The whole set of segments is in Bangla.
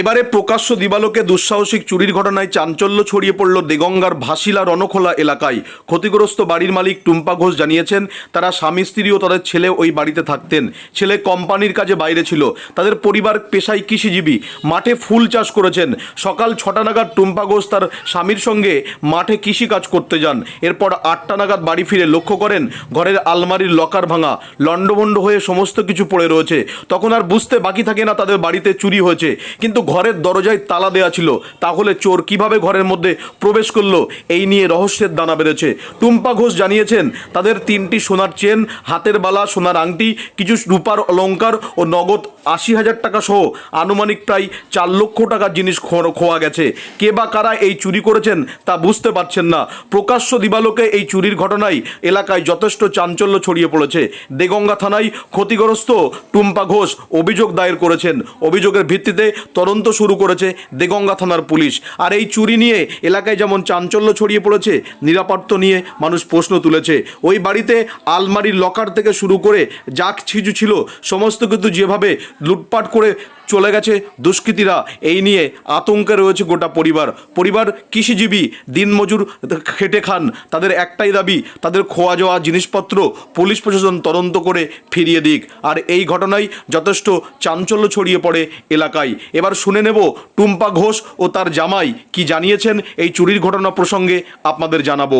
এবারে প্রকাশ্য দিবালোকে দুঃসাহসিক চুরির ঘটনায় চাঞ্চল্য ছড়িয়ে পড়ল দেগঙ্গার ভাসিলা রণখোলা এলাকায়। ক্ষতিগ্রস্ত বাড়ির মালিক টুম্পা ঘোষ জানিয়েছেন, তারা স্বামী, স্ত্রী ও তাদের ছেলে ওই বাড়িতে থাকতেন। ছেলে কোম্পানির কাজে বাইরে ছিল। তাদের পরিবার পেশায় কৃষিজীবী। মাঠে ফুল চাষ করেছেন। সকাল ছটা নাগাদ টুম্পা ঘোষ তার স্বামীর সঙ্গে মাঠে কৃষি কাজ করতে যান। এরপর আটটা নাগাদ বাড়ি ফিরে লক্ষ্য করেন, ঘরের আলমারির লকার ভাঙা, লণ্ডভণ্ড হয়ে সমস্ত কিছু পড়ে রয়েছে। তখন আর বুঝতে বাকি থাকে না তাদের বাড়িতে চুরি হয়েছে। কিন্তু ঘরের দরজায় তালা দেওয়া ছিল। তাহলে চোর কীভাবে ঘরের মধ্যে প্রবেশ করল? এই নিয়ে রহস্যের দানা বেড়েছে। টুম্পা ঘোষ জানিয়েছেন, তাদের তিনটি সোনার চেন, হাতের বালা, সোনার আংটি, কিছু রূপার অলংকার ও নগদ আশি হাজার টাকা সহ আনুমানিক প্রায় চার লক্ষ টাকার জিনিস খোয়া গেছে। কে বা কারা এই চুরি করেছেন তা বুঝতে পারছেন না। প্রকাশ্য দিবালোকে এই চুরির ঘটনায় এলাকায় যথেষ্ট চাঞ্চল্য ছড়িয়ে পড়েছে। দেগঙ্গা থানায় ক্ষতিগ্রস্ত টুম্পা ঘোষ অভিযোগ দায়ের করেছেন। অভিযোগের ভিত্তিতে তদন্ত শুরু করেছে দেগঙ্গা থানার পুলিশ। আর এই চুরি নিয়ে এলাকায় যেমন চাঞ্চল্য ছড়িয়ে পড়েছে, নিরাপত্তা নিয়ে মানুষ প্রশ্ন তুলেছে। ওই বাড়িতে আলমারির লকার থেকে শুরু করে যাক ছিজু ছিল, সমস্ত কিন্তু যেভাবে লুটপাট করে চলে গেছে দুষ্কৃতীরা। এই নিয়ে আতঙ্কে রয়েছে গোটা পরিবার। পরিবার কৃষিজীবী, দিনমজুর খেটে খান। তাদের একটাই দাবি, তাদের খোয়া যাওয়া জিনিসপত্র পুলিশ প্রশাসন তদন্ত করে ফিরিয়ে দিক। আর এই ঘটনায় যথেষ্ট চাঞ্চল্য ছড়িয়ে পড়ে এলাকায়। এবার শুনে নেব টুম্পা ঘোষ ও তার জামাই কি জানিয়েছেন এই চুরির ঘটনা প্রসঙ্গে আপনাদের জানাব।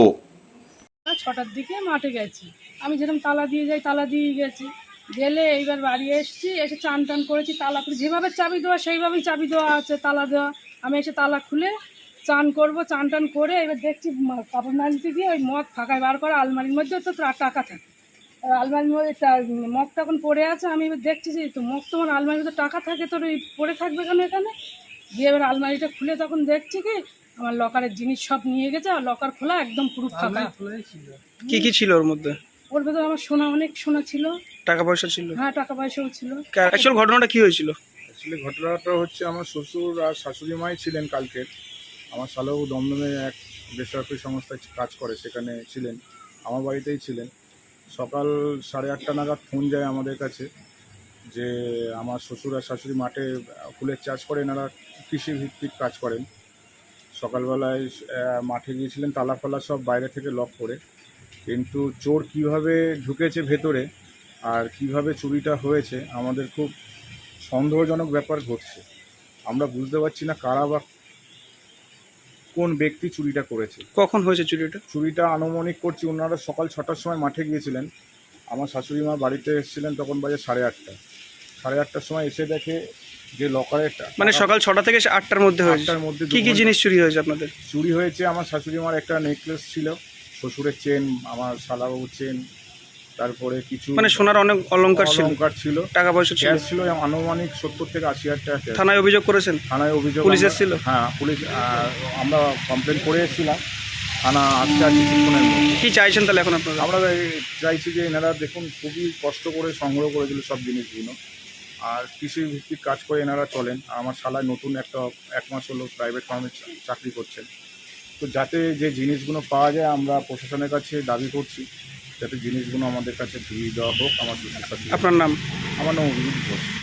ছটার দিকে মাঠে গেছি। আমি যেরকম তালা দিয়ে যাই, তালা দিয়ে গেছি। গেলে এইবার বাড়ি এসেছি, এসে চান টান করেছি, তালা খুলে যেভাবে চাবি দেওয়া সেইভাবেই চাবি দেওয়া আছে, তালা দেওয়া। আমি এসে তালা খুলে চান করব, চান টান করে এবার দেখছি কাপড় নাড়িতে গিয়ে ওই মগ ফাঁকায় বার করা আলমারির মধ্যে তো টাকা থাকে। আলমারির মধ্যে মগ তখন পড়ে আছে, আমি এবার দেখছি যে তো মগ তোমার আলমারির মধ্যে টাকা থাকে, তোর এই পড়ে থাকবে কেন এখানে? দিয়ে এবার আলমারিটা খুলে তখন দেখছি কি, আমার লকারের জিনিস সব নিয়ে গেছে, আর লকার খোলা একদম পুরো ফাঁকা। কি কি ছিল ওর মধ্যে? ওর ভেতরে আমার সোনা অনেক সোনা ছিল। টাকা পয়সা ছিল? হ্যাঁ টাকা পয়সাও ছিল। অ্যাকচুয়াল ঘটনাটা কি হয়েছিল? অ্যাকচুয়ালি ঘটনাটা হচ্ছে আমার শ্বশুর আর শাশুড়ি মাই ছিলেন কালকে। আমার শালাও দমদমে এক বেসরকারি সংস্থায় কাজ করে সেখানে ছিলেন। আমার বাড়িতেই ছিলেন। সকাল সাড়ে আটটা নাগাদ ফোন যায় আমাদের কাছে যে আমার শ্বশুর আর শাশুড়ি মাঠে ফুলের চাষ করে এনারা কৃষি ভিত্তিক কাজ করেন। সকালবেলায় মাঠে গিয়েছিলেন তালা ফালা সব বাইরে থেকে লক করে। কিন্তু চোর কীভাবে ঢুকেছে ভেতরে আর কীভাবে চুরিটা হয়েছে আমাদের খুব সন্দেহজনক ব্যাপার ঘটছে। আমরা বুঝতে পারছি না কারা বা কোন ব্যক্তি চুরিটা করেছে। কখন হয়েছে চুরিটা? চুরিটা আনুমানিক করছি ওনারা সকাল ছটার সময় মাঠে গিয়েছিলেন। আমার শাশুড়ি মা বাড়িতে এসেছিলেন তখন বাজে সাড়ে আটটা। সাড়ে আটটার সময় এসে দেখে যে লকারেরটা মানে সকাল ছটা থেকে আটটার মধ্যে আটটার মধ্যে কি কি জিনিস চুরি হয়েছে আপনাদের? চুরি হয়েছে আমার শাশুড়ি মার একটা নেকলেস ছিল। শ্বশুরের চেন আমার শালাবাবুর চেন তারপরে কিছু মানে সোনার অনেক অলংকার ছিল। অলংকার ছিল। টাকা পয়সা ছিল। ক্যাশ ছিল আনুমানিক সত্তর থেকে আশি হাজার টাকা cash। থানায় অভিযোগ করেছেন? থানায় অভিযোগ পুলিশ আমরা- এসেছিল? হ্যাঁ পুলিশ আহ, আমরা কমপ্লেন করে এসেছিলাম। থানা আসতে আর কিছুক্ষণের মধ্যে। কি চাইছেন তাহলে এখন আপনারা? আমরা এই- চাইছি যে এনারা দেখুন খুবই কষ্ট করে সংগ্রহ করেছিল সব জিনিসগুলো। আর কৃষি ভিত্তিক কাজ করে এনারা চলেন। আমার শালায় নতুন একটা এক মাস হলো প্রাইভেট ফার্মে চাকরি করছেন। তো যাতে যে জিনিসগুলো পাওয়া যায় আমরা প্রশাসনের কাছে দাবি করছি। যাতে জিনিসগুলো আমাদের কাছে ফিরিয়ে দেওয়া হোক আমার আপনার নাম? আমার নাম অভিজিৎ ঘোষ।